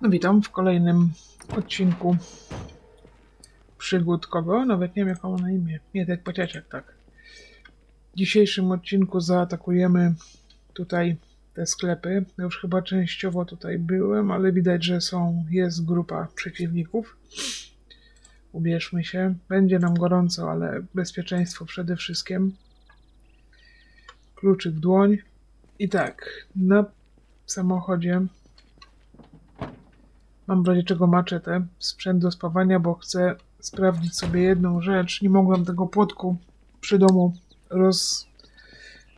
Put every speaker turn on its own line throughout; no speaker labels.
No witam w kolejnym odcinku przygód kogo? Nawet nie wiem jak ma na imię. Mietek Pociaciak, tak. W dzisiejszym odcinku zaatakujemy tutaj te sklepy. Ja już chyba częściowo tutaj byłem, ale widać, że są, jest grupa przeciwników. Ubierzmy się. Będzie nam gorąco, ale bezpieczeństwo przede wszystkim. Kluczyk w dłoń. I tak, na samochodzie Mam w razie czego maczetę, sprzęt do spawania, bo chcę sprawdzić sobie jedną rzecz. Nie mogłem tego płotku przy domu roz,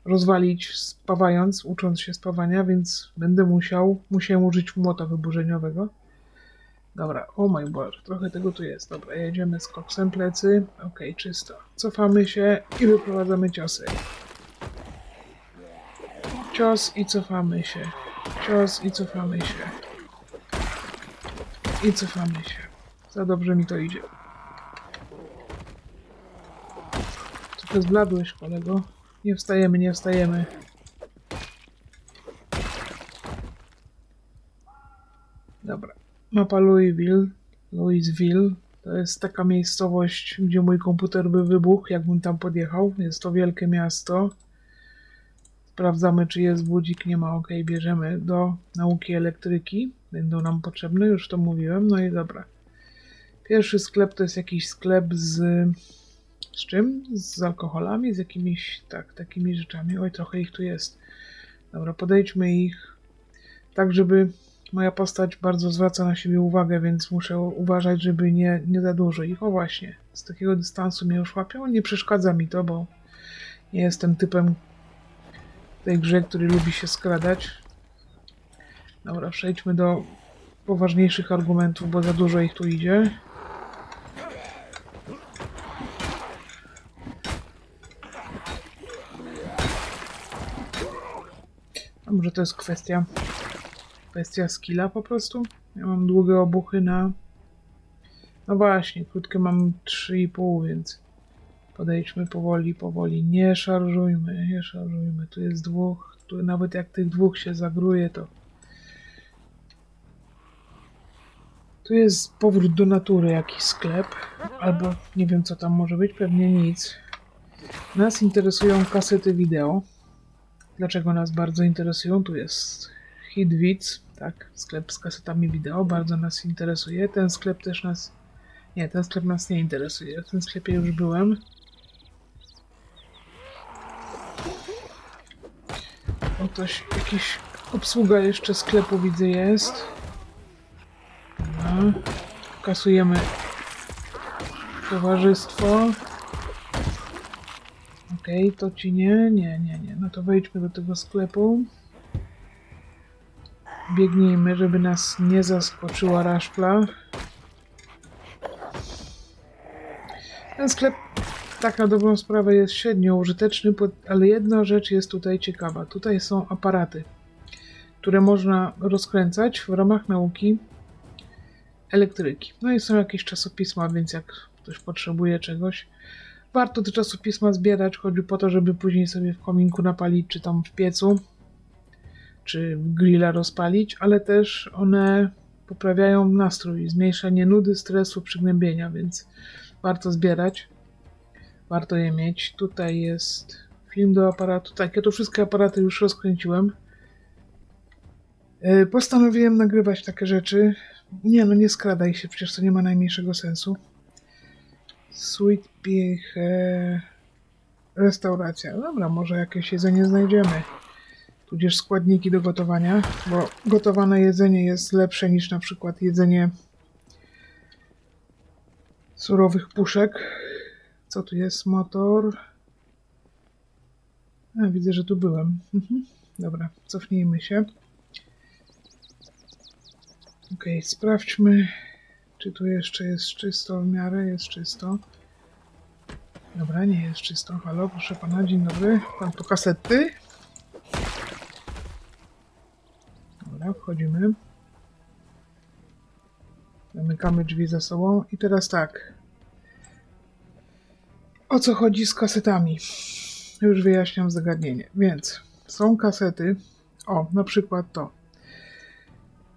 rozwalić spawając, ucząc się spawania, więc będę musiał, musiałem użyć młota wyburzeniowego. Dobra, oh my Boże, trochę tego tu jest. Dobra, jedziemy z koksem plecy. Ok, czysto. Cofamy się i wyprowadzamy ciosy. Cios i cofamy się. Cios i cofamy się. I cofamy się. Za dobrze mi to idzie. Trochę zbladłeś, kolego. Nie wstajemy, nie wstajemy. Dobra. Mapa Louisville. Louisville. To jest taka miejscowość, gdzie mój komputer by wybuchł, jakbym tam podjechał. Jest to wielkie miasto. Sprawdzamy, czy jest budzik. Nie ma. Ok, bierzemy do nauki elektryki. Będą nam potrzebne, już to mówiłem. No i dobra. Pierwszy sklep to jest jakiś sklep z. Z czym? Z alkoholami, z jakimiś. Tak, takimi rzeczami. Oj, trochę ich tu jest. Dobra, podejdźmy ich tak, żeby. Moja postać bardzo zwraca na siebie uwagę, więc muszę uważać, żeby nie, nie za dużo ich. O właśnie, z takiego dystansu mnie już łapią. Nie przeszkadza mi to, bo nie jestem typem tej grze, który lubi się skradać. Dobra, przejdźmy do poważniejszych argumentów, bo za dużo ich tu idzie. A może to jest kwestia kwestia skilla po prostu? Ja mam długie obuchy na... No właśnie, krótkie mam 3,5, więc podejdźmy powoli, powoli. Nie szarżujmy, nie szarżujmy. Tu jest dwóch, tu nawet jak tych dwóch się zagruje, to Tu jest powrót do natury, jakiś sklep, albo nie wiem co tam może być, pewnie nic. Nas interesują kasety wideo. Dlaczego nas bardzo interesują? Tu jest Hitwitz, tak, sklep z kasetami wideo, bardzo nas interesuje. Ten sklep też nas... Nie, ten sklep nas nie interesuje. W tym sklepie już byłem. O, ktoś, jakiś obsługa jeszcze sklepu widzę jest. Kasujemy towarzystwo. Okej, okay, to ci nie, nie, nie, nie. No to wejdźmy do tego sklepu. Biegnijmy, żeby nas nie zaskoczyła raszpla. Ten sklep, tak na dobrą sprawę, jest średnio użyteczny, ale jedna rzecz jest tutaj ciekawa. Tutaj są aparaty, które można rozkręcać w ramach nauki elektryki. No i są jakieś czasopisma, więc jak ktoś potrzebuje czegoś, warto te czasopisma zbierać. Chodzi po to, żeby później sobie w kominku napalić, czy tam w piecu, czy grilla rozpalić, ale też one poprawiają nastrój, zmniejszenie nudy, stresu, przygnębienia, więc warto zbierać. Warto je mieć. Tutaj jest film do aparatu. Tak, ja tu wszystkie aparaty już rozkręciłem. Yy, Postanowiłem nagrywać takie rzeczy. Nie, no nie skradaj się, przecież to nie ma najmniejszego sensu. Sweet Pig... E... Restauracja. Dobra, może jakieś jedzenie znajdziemy. Tudzież składniki do gotowania, bo gotowane jedzenie jest lepsze niż na przykład jedzenie surowych puszek. Co tu jest? Motor. A, widzę, że tu byłem. Mhm. Dobra, cofnijmy się. Ok, sprawdźmy, czy tu jeszcze jest czysto w miarę. Jest czysto. Dobra, nie jest czysto. Halo, proszę pana, dzień dobry. Pan po kasety? Dobra, wchodzimy. Zamykamy drzwi za sobą. I teraz tak. O co chodzi z kasetami? Już wyjaśniam zagadnienie. Więc są kasety. O, na przykład to.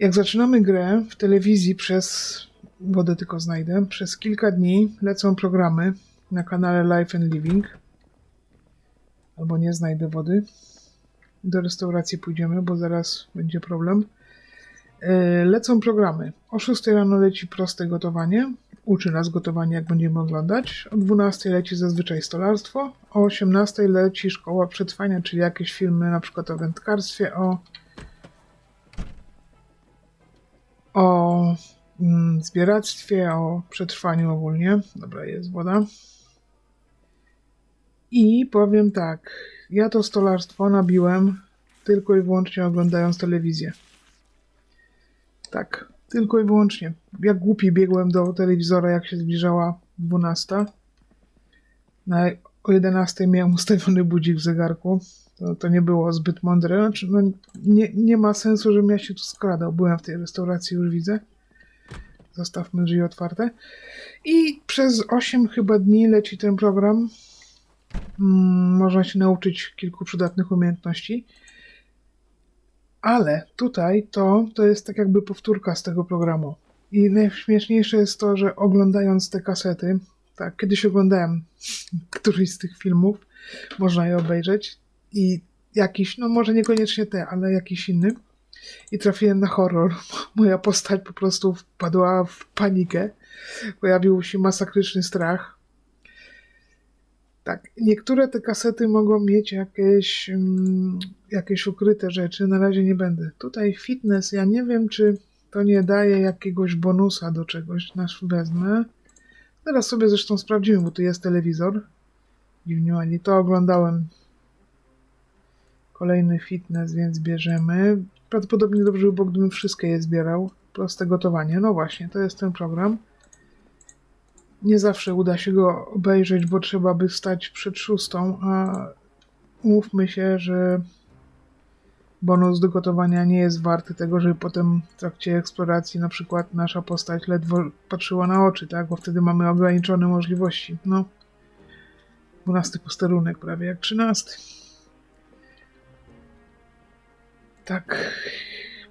Jak zaczynamy grę w telewizji przez wodę tylko znajdę, przez kilka dni lecą programy na kanale Life and Living. Albo nie znajdę wody. Do restauracji pójdziemy, bo zaraz będzie problem. Yy, Lecą programy. O 6 rano leci proste gotowanie. Uczy nas gotowania, jak będziemy oglądać. O 12 leci zazwyczaj stolarstwo. O 18 leci szkoła przetrwania, czyli jakieś filmy na przykład o wędkarstwie, o o mm, zbieractwie, o przetrwaniu ogólnie. Dobra, jest woda. I powiem tak, ja to stolarstwo nabiłem tylko i wyłącznie oglądając telewizję. Tak, tylko i wyłącznie. Jak głupi biegłem do telewizora, jak się zbliżała 12. Na, o 11 miałem ustawiony budzik w zegarku. To, to nie było zbyt mądre. Znaczy, no, nie, nie ma sensu, żebym ja się tu skradał. Byłem w tej restauracji, już widzę. Zostawmy drzwi otwarte. I przez 8 chyba dni leci ten program. Mm, można się nauczyć kilku przydatnych umiejętności. Ale tutaj to, to jest tak jakby powtórka z tego programu. I najśmieszniejsze jest to, że oglądając te kasety, tak, kiedyś oglądałem któryś z tych filmów, można je obejrzeć i jakiś, no może niekoniecznie te, ale jakiś inny. I trafiłem na horror. Moja postać po prostu wpadła w panikę. Pojawił się masakryczny strach. Tak, niektóre te kasety mogą mieć jakieś, mm, jakieś ukryte rzeczy, na razie nie będę. Tutaj fitness, ja nie wiem, czy to nie daje jakiegoś bonusa do czegoś, nasz wezmę. Teraz sobie zresztą sprawdzimy, bo tu jest telewizor. Dziwnie ani to oglądałem. Kolejny fitness, więc bierzemy. Prawdopodobnie dobrze by było, gdybym wszystkie je zbierał. Proste gotowanie. No właśnie, to jest ten program. Nie zawsze uda się go obejrzeć, bo trzeba by wstać przed szóstą, a umówmy się, że bonus do gotowania nie jest warty tego, żeby potem w trakcie eksploracji na przykład nasza postać ledwo patrzyła na oczy, tak? Bo wtedy mamy ograniczone możliwości. No. 12 posterunek, prawie jak 13. Tak.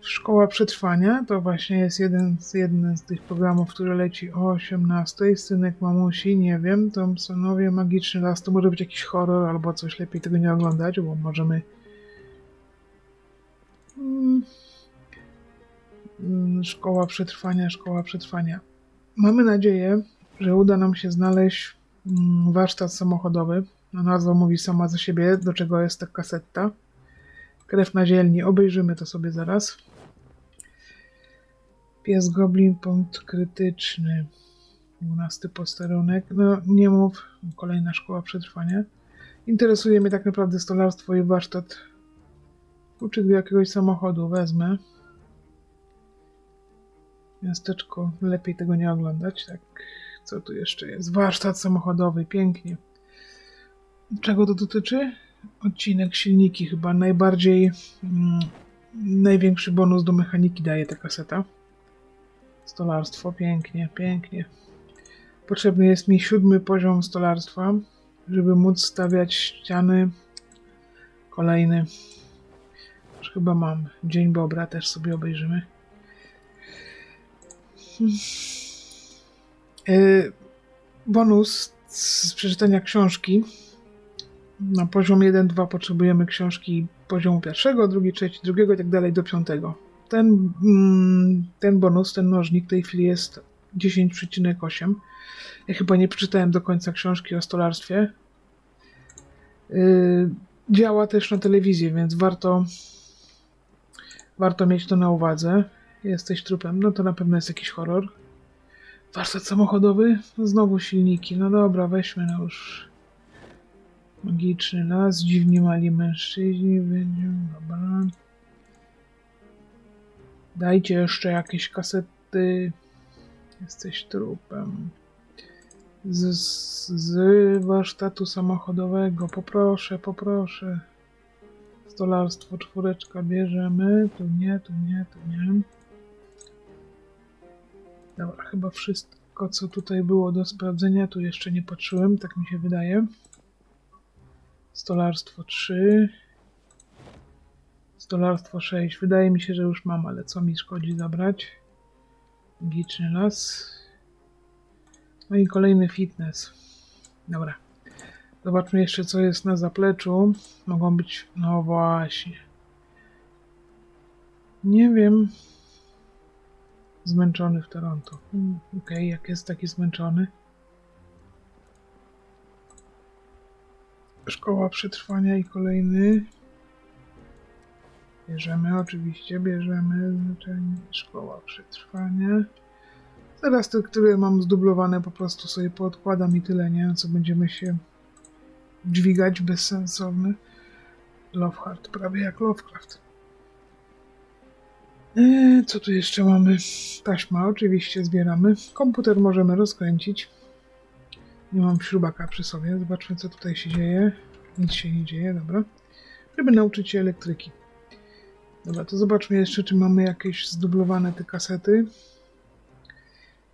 Szkoła Przetrwania to właśnie jest jeden z, jeden z tych programów, który leci o 18. Synek mamusi, nie wiem. Thompsonowie, Magiczny Las, to może być jakiś horror albo coś, lepiej tego nie oglądać, bo możemy Mm. Mm, Szkoła przetrwania, szkoła przetrwania. Mamy nadzieję, że uda nam się znaleźć mm, warsztat samochodowy. No, nazwa mówi sama za siebie, do czego jest ta kasetta. Krew na zielni, obejrzymy to sobie zaraz. Pies Goblin, punkt krytyczny. 12 posterunek. No nie mów, kolejna szkoła przetrwania. Interesuje mnie tak naprawdę stolarstwo i warsztat Kluczyk do jakiegoś samochodu wezmę. Miasteczko, lepiej tego nie oglądać. Tak, co tu jeszcze jest? Warsztat samochodowy, pięknie. Czego to dotyczy? Odcinek silniki, chyba najbardziej. Mm, największy bonus do mechaniki daje ta kaseta. Stolarstwo, pięknie, pięknie. Potrzebny jest mi siódmy poziom stolarstwa, żeby móc stawiać ściany. Kolejny. Już chyba mam. Dzień Bobra też sobie obejrzymy. Yy, bonus z przeczytania książki. Na poziom 1-2 potrzebujemy książki poziomu pierwszego, drugi, trzeci, drugiego i tak dalej do piątego. Ten, mm, ten bonus, ten mnożnik w tej chwili jest 10,8. Ja chyba nie przeczytałem do końca książki o stolarstwie. Yy, działa też na telewizji, więc warto Warto mieć to na uwadze. Jesteś trupem, no to na pewno jest jakiś horror. Warsztat samochodowy? Znowu silniki. No dobra, weźmy no już. Magiczny las, dziwnie mali mężczyźni. Dobra. Dajcie jeszcze jakieś kasety. Jesteś trupem. Z, z warsztatu samochodowego. Poproszę, poproszę. Stolarstwo czwóreczka bierzemy. Tu nie, tu nie, tu nie. Dobra, chyba wszystko, co tutaj było do sprawdzenia, tu jeszcze nie patrzyłem, tak mi się wydaje. Stolarstwo 3. Stolarstwo 6. Wydaje mi się, że już mam, ale co mi szkodzi zabrać? Magiczny las. No i kolejny fitness. Dobra. Zobaczmy jeszcze, co jest na zapleczu. Mogą być... No właśnie. Nie wiem. Zmęczony w Toronto. Hmm, Okej, jak jest taki zmęczony. Szkoła przetrwania i kolejny. Bierzemy, oczywiście, bierzemy znaczenie szkoła przetrwania. Teraz te, które mam zdublowane, po prostu sobie poodkładam i tyle, nie? Co będziemy się dźwigać bezsensowny. Lovehard, prawie jak Lovecraft. Eee, co tu jeszcze mamy? Taśma, oczywiście zbieramy. Komputer możemy rozkręcić. Nie mam śrubaka przy sobie. Zobaczmy, co tutaj się dzieje. Nic się nie dzieje, dobra. Żeby nauczyć się elektryki. Dobra, to zobaczmy jeszcze, czy mamy jakieś zdublowane te kasety.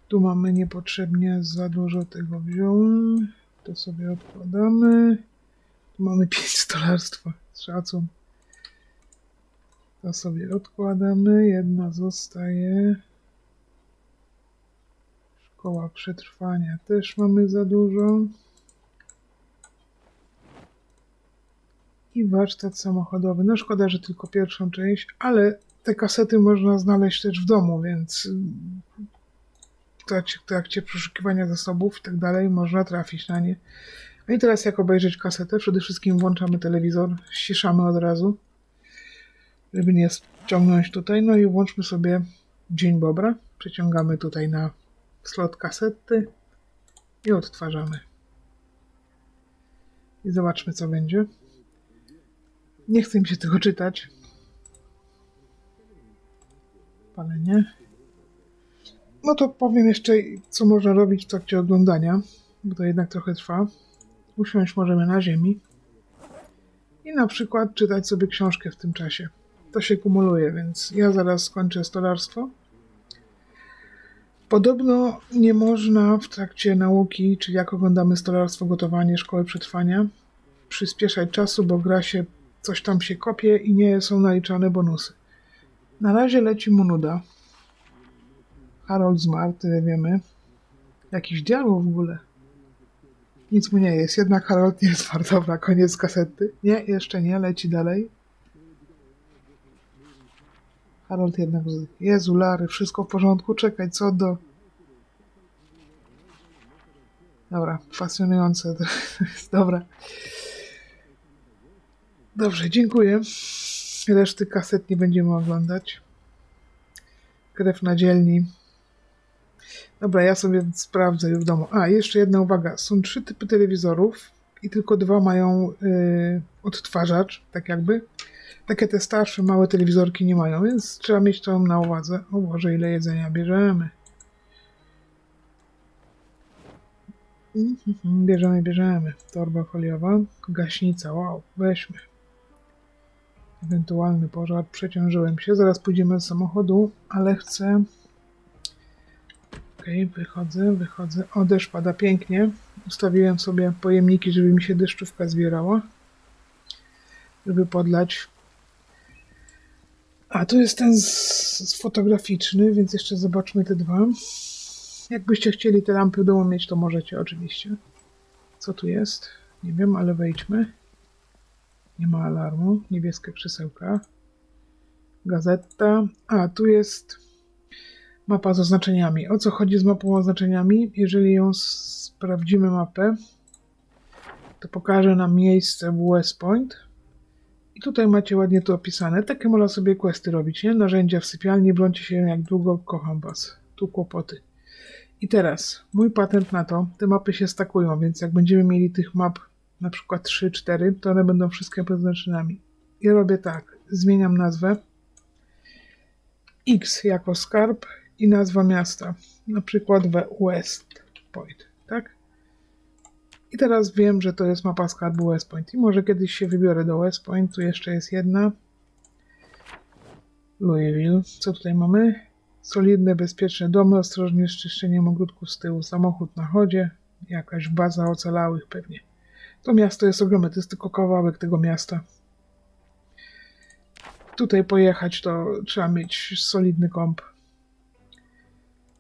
Tu mamy niepotrzebnie za dużo tego wziąłem. To sobie odkładamy. Tu mamy 5 stolarstwa. Szacun. To sobie odkładamy. Jedna zostaje. Szkoła przetrwania też mamy za dużo. I warsztat samochodowy. No szkoda, że tylko pierwszą część, ale te kasety można znaleźć też w domu, więc w trakcie, w trakcie przeszukiwania zasobów i tak dalej można trafić na nie. No i teraz jak obejrzeć kasetę? Przede wszystkim włączamy telewizor, ściszamy od razu, żeby nie ściągnąć tutaj. No i włączmy sobie Dzień Bobra. Przeciągamy tutaj na slot kasety i odtwarzamy. I zobaczmy co będzie. Nie chcę mi się tego czytać. Palenie. No to powiem jeszcze, co można robić w trakcie oglądania, bo to jednak trochę trwa. Usiąść możemy na ziemi i na przykład czytać sobie książkę w tym czasie. To się kumuluje, więc ja zaraz skończę stolarstwo. Podobno nie można w trakcie nauki, czyli jak oglądamy stolarstwo, gotowanie, szkoły przetrwania, przyspieszać czasu, bo gra się, coś tam się kopie i nie są naliczane bonusy. Na razie leci mu nuda. Harold zmarł, tyle wiemy. Jakiś dialog w ogóle. Nic mu nie jest, jednak Harold nie zmarł. Dobra, koniec kasety. Nie, jeszcze nie, leci dalej. Harold jednak... z- Jezu, Lary, wszystko w porządku, czekaj, co do... Dobra, fascynujące to jest, dobra. Dobrze, dziękuję. Reszty kaset nie będziemy oglądać. Krew na dzielni. Dobra, ja sobie sprawdzę w domu. A, jeszcze jedna uwaga. Są trzy typy telewizorów i tylko dwa mają y, odtwarzacz, tak jakby. Takie te starsze, małe telewizorki nie mają, więc trzeba mieć to na uwadze. O Boże, ile jedzenia bierzemy. Mhm, Bierzemy, bierzemy. Torba foliowa, gaśnica, wow, weźmy. Ewentualny pożar, przeciążyłem się. Zaraz pójdziemy do samochodu, ale chcę... Okej, wychodzę, wychodzę. O, deszcz pada pięknie. Ustawiłem sobie pojemniki, żeby mi się deszczówka zbierała. Żeby podlać. A, tu jest ten z, z fotograficzny, więc jeszcze zobaczmy te dwa. Jakbyście chcieli te lampy domu mieć, to możecie oczywiście. Co tu jest? Nie wiem, ale wejdźmy. Nie ma alarmu. Niebieskie krzesełka. Gazeta. A, tu jest mapa z oznaczeniami. O co chodzi z mapą oznaczeniami? Jeżeli ją sprawdzimy mapę, to pokaże nam miejsce West Point. I tutaj macie ładnie to opisane. Takie można sobie questy robić, nie? Narzędzia w sypialni, blącie się jak długo, kocham was. Tu kłopoty. I teraz, mój patent na to, te mapy się stakują, więc jak będziemy mieli tych map na przykład 3, 4, to one będą wszystkie pod oznaczeniami. I robię tak, zmieniam nazwę. X jako skarb i nazwa miasta. Na przykład West Point, tak? I teraz wiem, że to jest mapa skarbu West Point. I może kiedyś się wybiorę do West Point. Tu jeszcze jest jedna. Louisville. Co tutaj mamy? Solidne, bezpieczne domy, ostrożnie z czyszczeniem z tyłu, samochód na chodzie, jakaś baza ocalałych pewnie. To miasto jest ogromne, to jest tylko kawałek tego miasta. tutaj pojechać, to trzeba mieć solidny komp.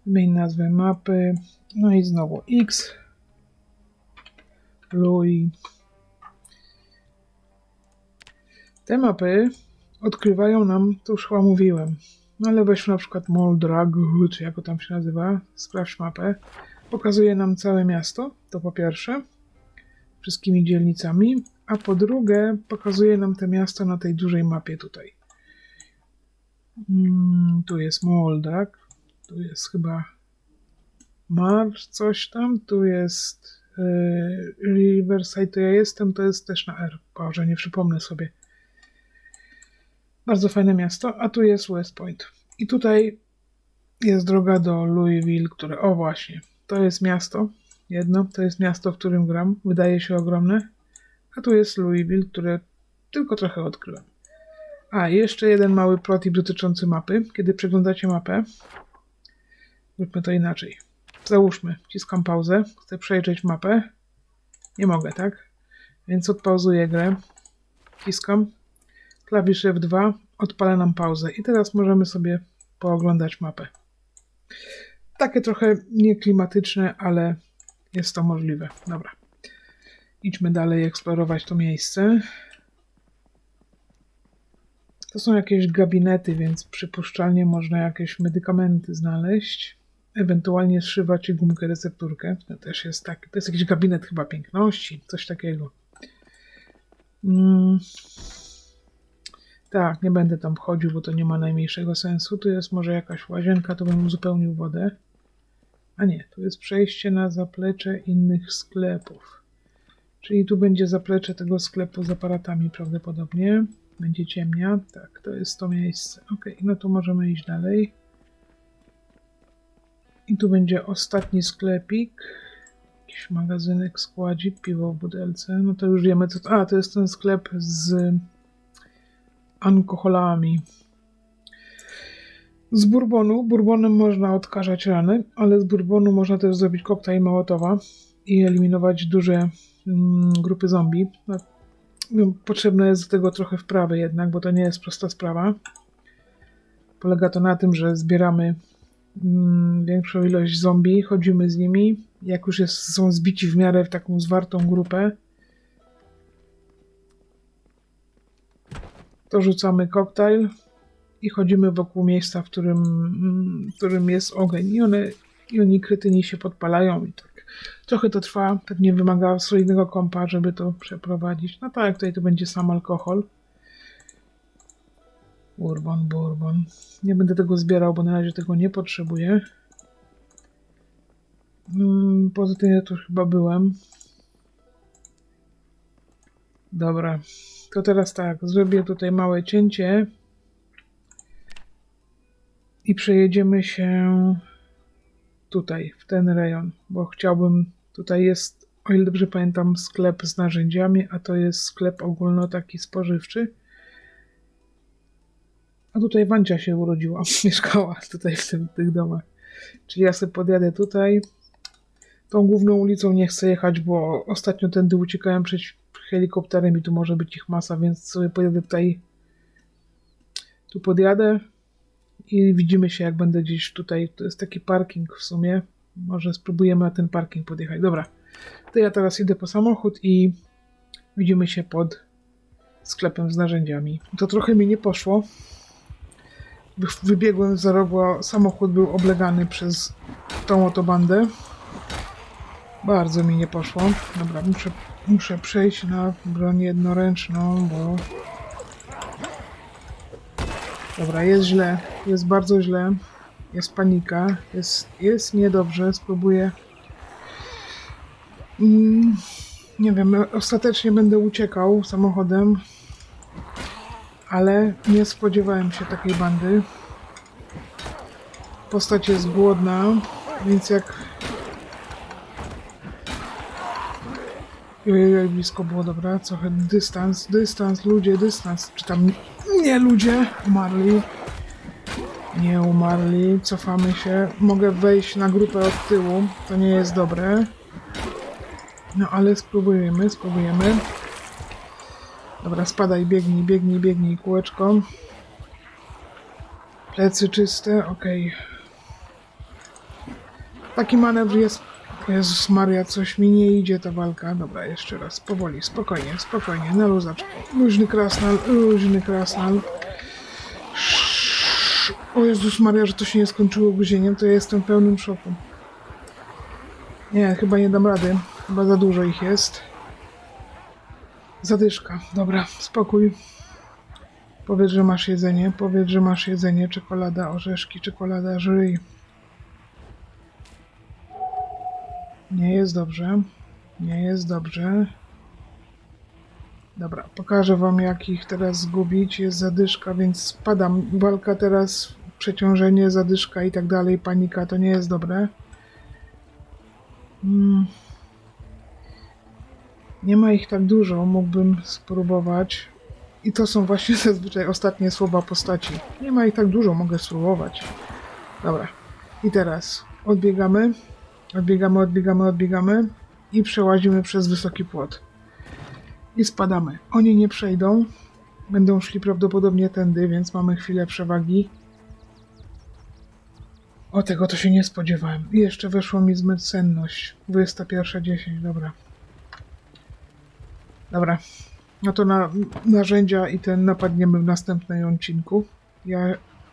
Zmień nazwę mapy. No i znowu X. Louis. Te mapy odkrywają nam, to już chyba mówiłem, no ale weźmy na przykład Moldrag, czy jak tam się nazywa, sprawdź mapę. Pokazuje nam całe miasto, to po pierwsze, wszystkimi dzielnicami, a po drugie pokazuje nam te miasta na tej dużej mapie tutaj. Mm, tu jest Moldrag, tu jest chyba Marsz, coś tam, tu jest yy, Riverside, to ja jestem, to jest też na R. Boże, nie przypomnę sobie. Bardzo fajne miasto, a tu jest West Point. I tutaj jest droga do Louisville, które, o właśnie, to jest miasto, jedno, to jest miasto, w którym gram, wydaje się ogromne, a tu jest Louisville, które tylko trochę odkryłem. A, jeszcze jeden mały protip dotyczący mapy. Kiedy przeglądacie mapę, zróbmy to inaczej. Załóżmy, wciskam pauzę, chcę przejrzeć mapę. Nie mogę, tak? Więc odpauzuję grę, wciskam, klawisz F2, odpala nam pauzę i teraz możemy sobie pooglądać mapę. Takie trochę nieklimatyczne, ale jest to możliwe. Dobra. Idźmy dalej eksplorować to miejsce. To są jakieś gabinety, więc przypuszczalnie można jakieś medykamenty znaleźć. Ewentualnie zszywać gumkę recepturkę. To też jest tak. To jest jakiś gabinet chyba piękności, coś takiego. Mm. Tak, nie będę tam wchodził, bo to nie ma najmniejszego sensu. Tu jest może jakaś łazienka, to bym uzupełnił wodę. A nie, tu jest przejście na zaplecze innych sklepów. Czyli tu będzie zaplecze tego sklepu z aparatami prawdopodobnie. Będzie ciemnia. Tak, to jest to miejsce. Ok, no to możemy iść dalej. I tu będzie ostatni sklepik. Jakiś magazynek, składzik, piwo w butelce. No to już wiemy co to... A, to jest ten sklep z alkoholami. Z bourbonu. Bourbonem można odkażać rany, ale z bourbonu można też zrobić koktajl Mołotowa i eliminować duże mm, grupy zombie. No, potrzebne jest do tego trochę wprawy jednak, bo to nie jest prosta sprawa. Polega to na tym, że zbieramy większą ilość zombie, chodzimy z nimi. Jak już jest, są zbici w miarę w taką zwartą grupę, to rzucamy koktajl i chodzimy wokół miejsca, w którym, mm, w którym jest ogień. I, one, I oni krytyni się podpalają i tak. Trochę to trwa, pewnie wymaga solidnego kompa, żeby to przeprowadzić. No tak, tutaj to będzie sam alkohol. Bourbon, bourbon. Nie będę tego zbierał, bo na razie tego nie potrzebuję. Mm, Poza tym ja tu chyba byłem. Dobra. To teraz tak, zrobię tutaj małe cięcie i przejedziemy się tutaj, w ten rejon, bo chciałbym, tutaj jest, o ile dobrze pamiętam, sklep z narzędziami, a to jest sklep ogólno taki spożywczy. A tutaj Wancia się urodziła, mieszkała tutaj w tym, tych domach. Czyli ja sobie podjadę tutaj. Tą główną ulicą nie chcę jechać, bo ostatnio tędy uciekałem przed helikopterem i tu może być ich masa, więc sobie pojadę tutaj. Tu podjadę i widzimy się, jak będę gdzieś tutaj. To jest taki parking w sumie. Może spróbujemy na ten parking podjechać. Dobra, to ja teraz idę po samochód i widzimy się pod sklepem z narzędziami. To trochę mi nie poszło. Wy- Wybiegłem za rogu, samochód był oblegany przez tą oto bandę. Bardzo mi nie poszło. Dobra, muszę, muszę przejść na broń jednoręczną, bo... Dobra, jest źle. Jest bardzo źle. Jest panika. Jest, jest niedobrze. Spróbuję... Mm, nie wiem, ostatecznie będę uciekał samochodem, ale nie spodziewałem się takiej bandy. Postać jest głodna, więc jak Ojej, blisko było, dobra, trochę dystans, dystans, ludzie, dystans. Czy tam nie ludzie umarli? Nie umarli, cofamy się. Mogę wejść na grupę od tyłu, to nie jest dobre. No ale spróbujemy, spróbujemy. Dobra, spadaj, biegnij, biegnij, biegnij, kółeczko. Plecy czyste, okej. Taki manewr jest... Jezus Maria, coś mi nie idzie ta walka. Dobra, jeszcze raz, powoli, spokojnie, spokojnie, na luzaczku. Luźny krasnal, luźny krasnal. O Jezus Maria, że to się nie skończyło gryzieniem, to ja jestem w pełnym szoku. Nie, chyba nie dam rady. Chyba za dużo ich jest. Zadyszka. Dobra, spokój. Powiedz, że masz jedzenie. Powiedz, że masz jedzenie. Czekolada, orzeszki, czekolada, żyj. Nie jest dobrze. Nie jest dobrze. Dobra, pokażę wam jak ich teraz zgubić. Jest zadyszka, więc spadam. Walka teraz, przeciążenie, zadyszka i tak dalej, panika, to nie jest dobre. Mm. Nie ma ich tak dużo, mógłbym spróbować. I to są właśnie zazwyczaj ostatnie słowa postaci. Nie ma ich tak dużo, mogę spróbować. Dobra. I teraz odbiegamy, odbiegamy, odbiegamy, odbiegamy i przełazimy przez wysoki płot. I spadamy. Oni nie przejdą. Będą szli prawdopodobnie tędy, więc mamy chwilę przewagi. O tego to się nie spodziewałem. I jeszcze weszło mi zmycenność. 21.10, dobra. Dobra. No to na narzędzia i ten napadniemy w następnym odcinku. Ja,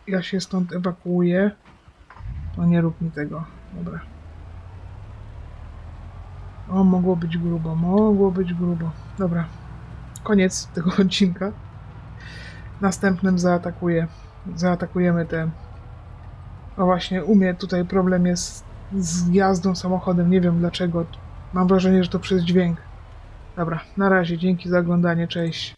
ja się stąd ewakuuję. No nie rób mi tego. Dobra. O, mogło być grubo, mogło być grubo. Dobra. Koniec tego odcinka. Następnym zaatakuję. Zaatakujemy te no właśnie, u mnie tutaj problem jest z jazdą samochodem. Nie wiem dlaczego. Mam wrażenie, że to przez dźwięk. Dobra, na razie. Dzięki za oglądanie. Cześć.